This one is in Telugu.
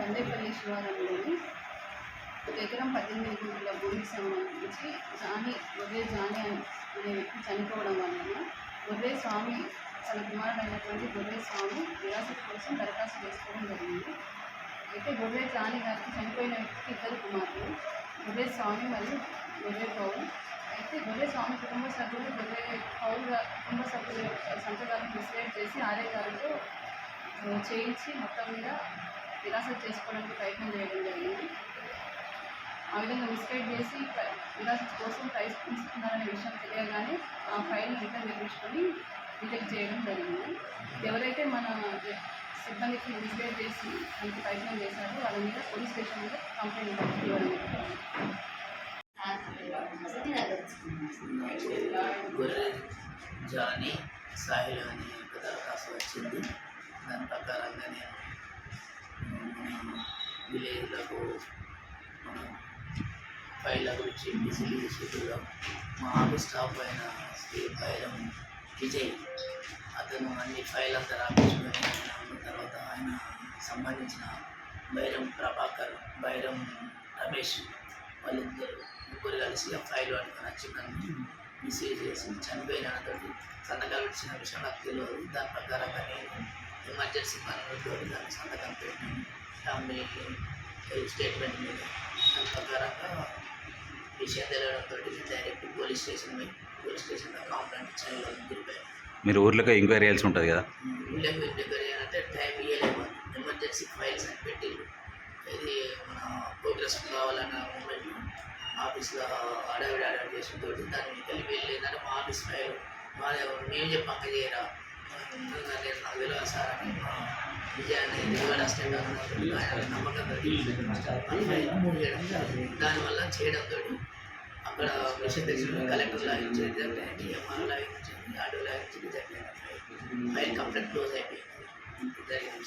బండేపల్లి శివారంలోని ఒక ఎకరం పద్దెనిమిది గుంటల భూమికి సంబంధించి జాని గొర్రె జాని అనే వ్యక్తి చనిపోవడం వలన గొర్రె స్వామి తన కుమారుడైనటువంటి గొర్రె స్వామి విరాసత కోసం దరఖాస్తు చేసుకోవడం జరిగింది. అయితే గొర్రె జాని గారికి చనిపోయిన వ్యక్తికి ఇద్దరు కుమారులు గొర్రె స్వామి మరియు గొర్రె పౌరు అయితే గొర్రె స్వామి కుటుంబ సభ్యులు గొర్రె పౌరు కుటుంబ సభ్యుల సంతకాలను డిసైడ్ చేసి ఆర్ఏ గారితో చేయించి మొత్తం మీద విరాసత్ చేసుకోవడానికి ప్రయత్నం చేయడం జరిగింది. ఆ విధంగా మిస్గైడ్ చేసి ప్ర- కోసం ప్రైస్ తీసుకున్నారనే విషయం తెలియగానే ఆ ఫైల్ రిటర్న్ నిర్మించుకొని రిజెక్ట్ చేయడం జరిగింది. ఎవరైతే మన సిబ్బందికి మిస్గైడ్ చేసి మనకి ప్రయత్నం చేశారో వాళ్ళ మీద పోలీస్ స్టేషన్లో కంప్లైంట్ ఇవ్వడం గొర్రె జాని సాహిల్ అనే ఒక దరఖాస్తు వచ్చింది. దాని ప్రకారంగా నేను విలేజ్లకు మన ఫైళ్ళ గురించి విజిల్ చేసేట్టుగా మా ఆఫీస్ స్టాఫ్ అయిన శ్రీ బైరం విజయ్ అతను అన్ని ఫైల్ అంతా రాపించుకొని తర్వాత ఆయన సంబంధించిన బైరం ప్రభాకర్ బైరం రమేష్ వాళ్ళిద్దరు ముగ్గురు కలిసి ఆ ఫైల్ పట్టుకొని వచ్చి నన్ను మెసేజ్ చేసి చనిపోయిన తోటి సంతకాలు ఇచ్చిన విషయం నాకు తెలియదు. దాని ప్రకారంగా నేను ఎమర్జెన్సీ పనులతో దాన్ని సంతకం పెట్టాను ఫ్యామిలీ స్టేట్మెంట్ మీద. దాని ప్రకారంగా విషయం తెలియడంతో డైరెక్ట్ పోలీస్ స్టేషన్ పోయి పోలీస్ స్టేషన్లో కంప్లైంట్ ఇచ్చాను. మీరు ఊర్లోకి ఎంక్వైరీ చేయాల్సి ఉంటుంది కదా? ఊళ్ళో దగ్గర అంటే టైం ఇవ్వలేము. ఎమర్జెన్సీ ఫైల్స్ అని పెట్టిండు ఇది మన ప్రోగ్రెస్ కావాలన్న మూమెంట్ ఆఫీస్లో అడవిడి అడవిడి చేసిన తోటి దాన్ని కలిపి వెళ్ళిందంటే మా ఆఫీస్ ఫైల్. మాదే మేము చెప్పాక చేయరా? నేను మా విజయాన్ని దిగుబడి అసిస్టెంట్ నమ్మకం ఆయన నమ్మకంతో దానివల్ల చేయడంతో అక్కడ విషయం తెలిసిన కలెక్టర్ లాగించి రిజెక్ట్ అయింది ఎంఆర్ లాగించి ఆటో లాగించి రిజెక్ట్ అయింది ఫైల్ కంప్లీట్ క్లోజ్ అయిపోయింది జరిగింది